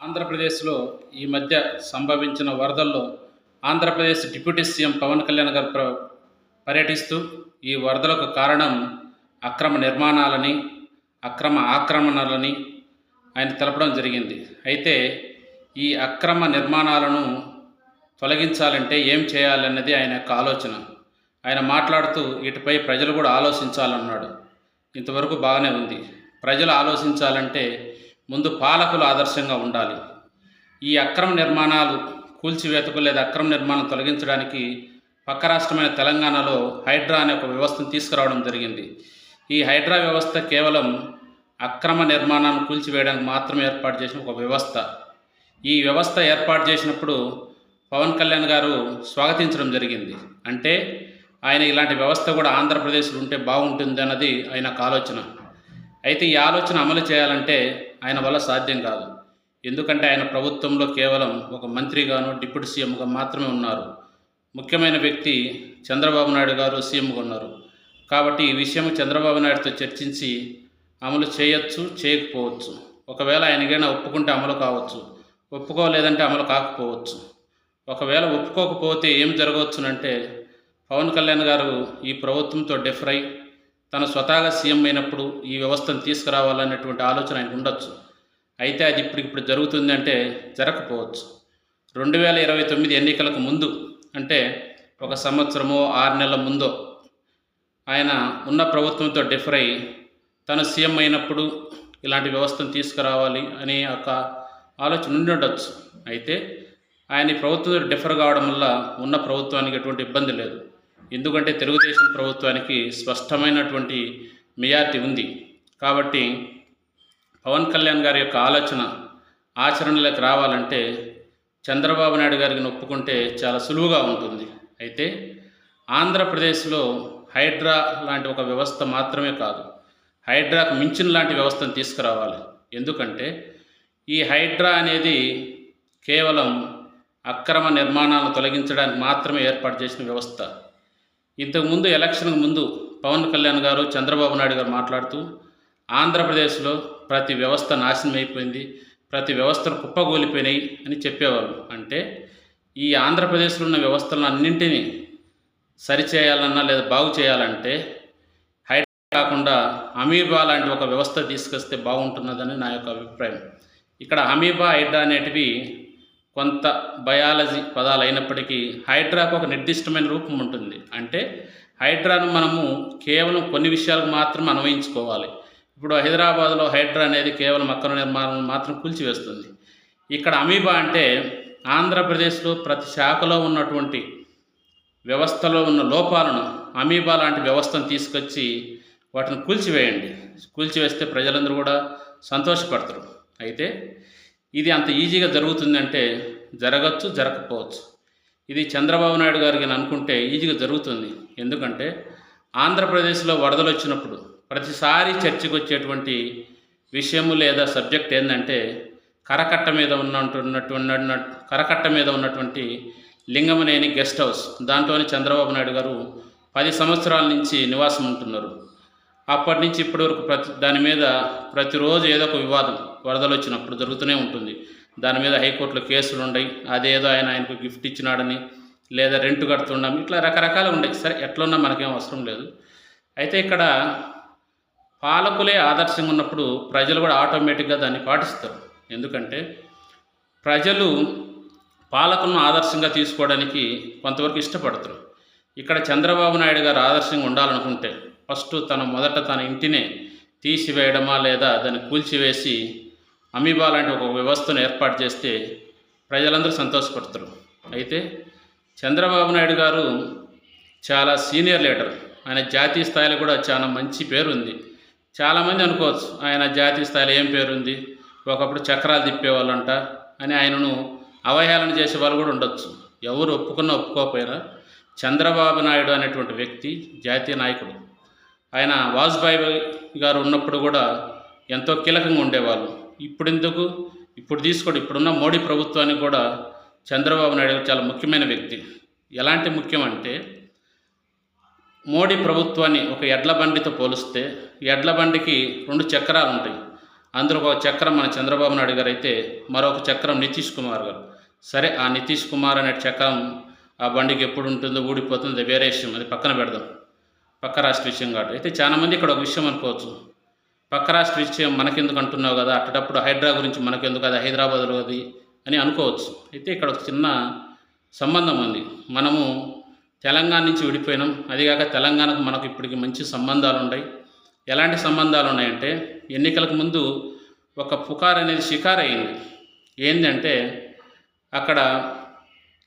ఆంధ్రప్రదేశ్లో ఈ మధ్య సంభవించిన వరదల్లో ఆంధ్రప్రదేశ్ డిప్యూటీ సీఎం పవన్ కళ్యాణ్ గారు ప్ర పర్యటిస్తూ ఈ వరదలకు కారణం అక్రమ నిర్మాణాలని అక్రమ ఆక్రమణలని ఆయన తెలపడం జరిగింది. అయితే ఈ అక్రమ నిర్మాణాలను తొలగించాలంటే ఏం చేయాలన్నది ఆయన యొక్క ఆలోచన. ఆయన మాట్లాడుతూ వీటిపై ప్రజలు కూడా ఆలోచించాలన్నాడు. ఇంతవరకు బాగానే ఉంది. ప్రజలు ఆలోచించాలంటే ముందు పాలకులు ఆదర్శంగా ఉండాలి. ఈ అక్రమ నిర్మాణాలు కూల్చివేతకు లేదా అక్రమ నిర్మాణం తొలగించడానికి పక్క రాష్ట్రమైన తెలంగాణలో హైడ్రా అనే ఒక వ్యవస్థను తీసుకురావడం జరిగింది. ఈ హైడ్రా వ్యవస్థ కేవలం అక్రమ నిర్మాణాన్ని కూల్చివేయడానికి మాత్రమే ఏర్పాటు చేసిన ఒక వ్యవస్థ. ఈ వ్యవస్థ ఏర్పాటు చేసినప్పుడు పవన్ కళ్యాణ్ గారు స్వాగతించడం జరిగింది. అంటే ఆయన ఇలాంటి వ్యవస్థ కూడా ఆంధ్రప్రదేశ్లో ఉంటే బాగుంటుంది అన్నది ఆయన ఆలోచన. అయితే ఈ ఆలోచన అమలు చేయాలంటే ఆయన వల్ల సాధ్యం కాదు. ఎందుకంటే ఆయన ప్రభుత్వంలో కేవలం ఒక మంత్రిగాను డిప్యూటీ సీఎంగా మాత్రమే ఉన్నారు. ముఖ్యమైన వ్యక్తి చంద్రబాబు నాయుడు గారు సీఎంగా ఉన్నారు. కాబట్టి ఈ విషయం చంద్రబాబు నాయుడుతో చర్చించి అమలు చేయొచ్చు చేయకపోవచ్చు. ఒకవేళ ఆయనకైనా ఒప్పుకుంటే అమలు కావచ్చు. ఒప్పుకోలేదంటే అమలు కాకపోవచ్చు. ఒకవేళ ఒప్పుకోకపోతే ఏం జరగవచ్చునంటే పవన్ కళ్యాణ్ గారు ఈ ప్రభుత్వంతో డిఫర్ అయి తన స్వతహాగా సీఎం అయినప్పుడు ఈ వ్యవస్థను తీసుకురావాలన్నటువంటి ఆలోచన ఆయనకు ఉండొచ్చు. అయితే అది ఇప్పటికిప్పుడు జరుగుతుంది అంటే జరగకపోవచ్చు. రెండు వేల ఇరవై తొమ్మిది ఎన్నికలకు ముందు అంటే ఒక సంవత్సరమో ఆరు నెలల ముందో ఆయన ఉన్న ప్రభుత్వంతో డిఫర్ అయ్యి తను సీఎం అయినప్పుడు ఇలాంటి వ్యవస్థను తీసుకురావాలి అనే ఒక ఆలోచన ఉండొచ్చు. అయితే ఆయన ప్రభుత్వంతో డిఫర్ కావడం వల్ల ఉన్న ప్రభుత్వానికి ఎటువంటి ఇబ్బంది లేదు. ఎందుకంటే తెలుగుదేశం ప్రభుత్వానికి స్పష్టమైనటువంటి మెజార్టీ ఉంది. కాబట్టి పవన్ కళ్యాణ్ గారి యొక్క ఆలోచన ఆచరణలోకి రావాలంటే చంద్రబాబు నాయుడు గారికి ఒప్పుకుంటే చాలా సులువుగా ఉంటుంది. అయితే ఆంధ్రప్రదేశ్లో హైడ్రా లాంటి ఒక వ్యవస్థ మాత్రమే కాదు. హైడ్రాకు మించిన లాంటి వ్యవస్థను తీసుకురావాలి. ఎందుకంటే ఈ హైడ్రా అనేది కేవలం అక్రమ నిర్మాణాలను తొలగించడానికి మాత్రమే ఏర్పాటు చేసిన వ్యవస్థ. ఇంతకుముందు ఎలక్షన్కు ముందు పవన్ కళ్యాణ్ గారు చంద్రబాబు నాయుడు గారు మాట్లాడుతూ ఆంధ్రప్రదేశ్లో ప్రతి వ్యవస్థ నాశనం అయిపోయింది ప్రతి వ్యవస్థలు కుప్పగూలిపోయినాయి అని చెప్పేవారు అంటే ఈ ఆంధ్రప్రదేశ్లో ఉన్న వ్యవస్థలను అన్నింటినీ సరిచేయాలన్నా లేదా బాగు చేయాలంటే హైడ్రా కాకుండా అమీబా లాంటి ఒక వ్యవస్థ తీసుకొస్తే బాగుంటున్నదని నా యొక్క అభిప్రాయం. ఇక్కడ అమీబా హైడ్రా అనేటివి కొంత బయాలజీ పదాలు అయినప్పటికీ హైడ్రాకు ఒక నిర్దిష్టమైన రూపం ఉంటుంది. అంటే హైడ్రాను మనము కేవలం కొన్ని విషయాలకు మాత్రం అన్వయించుకోవాలి. ఇప్పుడు హైదరాబాద్లో హైడ్రా అనేది కేవలం మక్కల నిర్మాణం మాత్రం కూల్చివేస్తుంది. ఇక్కడ అమీబా అంటే ఆంధ్రప్రదేశ్లో ప్రతి శాఖలో ఉన్నటువంటి వ్యవస్థలో ఉన్న లోపాలను అమీబా లాంటి వ్యవస్థను తీసుకొచ్చి వాటిని కూల్చివేయండి. కూల్చివేస్తే ప్రజలందరూ కూడా సంతోషపడతారు. అయితే ఇది అంత ఈజీగా జరుగుతుందంటే జరగచ్చు జరగకపోవచ్చు. ఇది చంద్రబాబు నాయుడు గారికి అనుకుంటే ఈజీగా జరుగుతుంది. ఎందుకంటే ఆంధ్రప్రదేశ్లో వరదలు వచ్చినప్పుడు ప్రతిసారి చర్చకు వచ్చేటువంటి విషయము లేదా సబ్జెక్ట్ ఏంటంటే కరకట్ట మీద ఉన్నటువంటి కరకట్ట మీద ఉన్నటువంటి లింగమనేని గెస్ట్ హౌస్. దాంట్లోనే చంద్రబాబు నాయుడు గారు పది సంవత్సరాల నుంచి నివాసం ఉంటున్నారు. అప్పటి నుంచి ఇప్పటి వరకు ప్రతి దాని మీద ప్రతిరోజు ఏదో ఒక వివాదం వరదలు వచ్చినప్పుడు జరుగుతూనే ఉంటుంది. దాని మీద హైకోర్టులో కేసులు ఉన్నాయి అదేదో ఆయన ఆయనకు గిఫ్ట్ ఇచ్చినాడని లేదా రెంట్ కడుతున్నాం ఇట్లా రకరకాలు ఉన్నాయి సరే ఎట్లున్నా మనకేం అవసరం లేదు. అయితే ఇక్కడ పాలకులే ఆదర్శంగా ఉన్నప్పుడు ప్రజలు కూడా ఆటోమేటిక్గా దాన్ని పాటిస్తారు. ఎందుకంటే ప్రజలు పాలకులను ఆదర్శంగా తీసుకోవడానికి కొంతవరకు ఇష్టపడతారు. ఇక్కడ చంద్రబాబు నాయుడు గారు ఆదర్శంగా ఉండాలనుకుంటే ఫస్ట్ తన మొదట తన ఇంటినే తీసివేయడమా లేదా దాన్ని కూల్చివేసి అమీబా లాంటి ఒక వ్యవస్థను ఏర్పాటు చేస్తే ప్రజలందరూ సంతోషపడతారు. అయితే చంద్రబాబు నాయుడు గారు చాలా సీనియర్ లీడర్. ఆయన జాతీయ స్థాయిలో కూడా చాలా మంచి పేరు ఉంది చాలామంది అనుకోవచ్చు ఆయన జాతీయ స్థాయిలో ఏం పేరు ఉంది ఒకప్పుడు చక్రాలు తిప్పేవాళ్ళంట అని ఆయనను అవహేళన చేసే వాళ్ళు కూడా ఉండొచ్చు. ఎవరు ఒప్పుకున్నా ఒప్పుకోకపోయినా చంద్రబాబు నాయుడు అనేటువంటి వ్యక్తి జాతీయ నాయకుడు. ఆయన వాజ్పేయి గారు ఉన్నప్పుడు కూడా ఎంతో కీలకంగా ఉండేవాళ్ళు. ఇప్పుడు ఎందుకు ఇప్పుడు తీసుకోండి. ఇప్పుడున్న మోడీ ప్రభుత్వానికి కూడా చంద్రబాబు నాయుడు గారు చాలా ముఖ్యమైన వ్యక్తి. ఎలాంటి ముఖ్యం అంటే మోడీ ప్రభుత్వాన్ని ఒక ఎడ్ల బండితో పోలిస్తే ఎడ్ల బండికి రెండు చక్రాలు ఉంటాయి. అందులో ఒక చక్రం మన చంద్రబాబు నాయుడు గారు అయితే మరొక చక్రం నితీష్ కుమార్ గారు. సరే ఆ నితీష్ కుమార్ అనే చక్రం ఆ బండికి ఎప్పుడు ఉంటుందో ఊడిపోతుందో వేరే విషయం. అది పక్కన పెడదాం. పక్క రాష్ట్ర విషయం కాబట్టి. అయితే చాలామంది ఇక్కడ ఒక విషయం అనుకోవచ్చు. పక్క రాష్ట్ర విషయం మనకెందుకు అంటున్నావు కదా? అట్టేటప్పుడు హైడ్రా గురించి మనకెందుకు అది? హైదరాబాద్లో అది అని అనుకోవచ్చు. అయితే ఇక్కడ ఒక చిన్న సంబంధం ఉంది. మనము తెలంగాణ నుంచి విడిపోయినాం. అదిగాక తెలంగాణకు మనకు ఇప్పటికి మంచి సంబంధాలు ఉన్నాయి. ఎలాంటి సంబంధాలు ఉన్నాయంటే ఎన్నికలకు ముందు ఒక పుకార్ అనేది షికార్ అయింది ఏంటంటే అక్కడ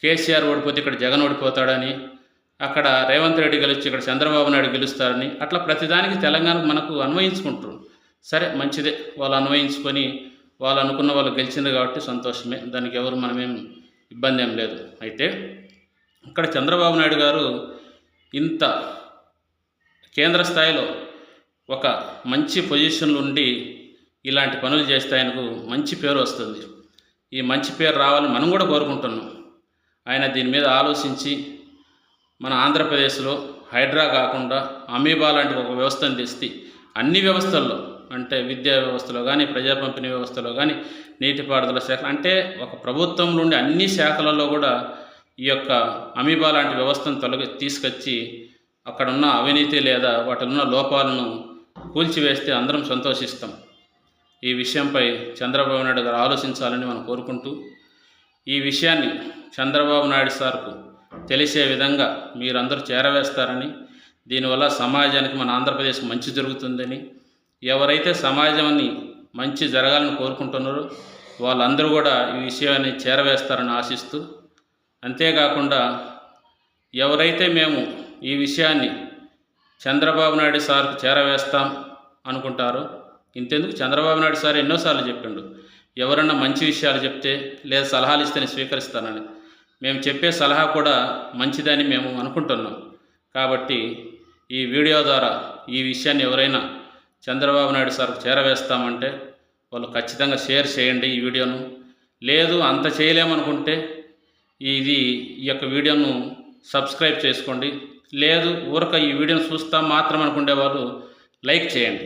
కేసీఆర్ ఓడిపోతే ఇక్కడ జగన్ ఓడిపోతాడని అక్కడ రేవంత్ రెడ్డి గెలిచి ఇక్కడ చంద్రబాబు నాయుడు గెలుస్తారని అట్లా ప్రతిదానికి తెలంగాణకు మనకు అన్వయించుకుంటున్నారు. సరే మంచిదే. వాళ్ళు అన్వయించుకొని వాళ్ళు అనుకున్న వాళ్ళు గెలిచింది కాబట్టి సంతోషమే. దానికి ఎవరు మనమేం ఇబ్బంది ఏం లేదు. అయితే ఇక్కడ చంద్రబాబు నాయుడు గారు ఇంత కేంద్ర స్థాయిలో ఒక మంచి పొజిషన్లు ఉండి ఇలాంటి పనులు చేస్తే ఆయనకు మంచి పేరు వస్తుంది. ఈ మంచి పేరు రావాలని మనం కూడా కోరుకుంటున్నాం. ఆయన దీని మీద ఆలోచించి మన ఆంధ్రప్రదేశ్లో హైడ్రా కాకుండా అమీబా లాంటి ఒక వ్యవస్థను తెస్తే అన్ని వ్యవస్థల్లో అంటే విద్యా వ్యవస్థలో కానీ ప్రజా పంపిణీ వ్యవస్థలో కానీ నీటిపారుదల శాఖ అంటే ఒక ప్రభుత్వం నుండి అన్ని శాఖలలో కూడా ఈ యొక్క అమీబా లాంటి వ్యవస్థను తొలగి తీసుకొచ్చి అక్కడ ఉన్న అవినీతి లేదా వాటిలో ఉన్న లోపాలను కూల్చివేస్తే అందరం సంతోషిస్తాం. ఈ విషయంపై చంద్రబాబు నాయుడు గారు ఆలోచించాలని మనం కోరుకుంటూ ఈ విషయాన్ని చంద్రబాబు నాయుడు సార్కు తెలిసే విధంగా మీరందరూ చేరవేస్తారని దీనివల్ల సమాజానికి మన ఆంధ్రప్రదేశ్ మంచి జరుగుతుందని ఎవరైతే సమాజాన్ని మంచి జరగాలని కోరుకుంటున్నారో వాళ్ళందరూ కూడా ఈ విషయాన్ని చేరవేస్తారని ఆశిస్తూ అంతేకాకుండా ఎవరైతే మేము ఈ విషయాన్ని చంద్రబాబు నాయుడు సార్కు చేరవేస్తాం అనుకుంటారో ఇంతెందుకు చంద్రబాబు నాయుడు సార్ ఎన్నోసార్లు చెప్పిండు ఎవరన్నా మంచి విషయాలు చెప్తే లేదా సలహాలు ఇస్తే స్వీకరిస్తానని. మేము చెప్పే సలహా కూడా మంచిదని మేము అనుకుంటున్నాం. కాబట్టి ఈ వీడియో ద్వారా ఈ విషయాన్ని ఎవరైనా చంద్రబాబు నాయుడు సార్ చేరవేస్తామంటే వాళ్ళు ఖచ్చితంగా షేర్ చేయండి ఈ వీడియోను. లేదు అంత చేయలేమనుకుంటే ఇది ఈ యొక్క వీడియోను సబ్స్క్రైబ్ చేసుకోండి. లేదు ఊరక ఈ వీడియోను చూస్తాం మాత్రం అనుకునే వాళ్ళు లైక్ చేయండి.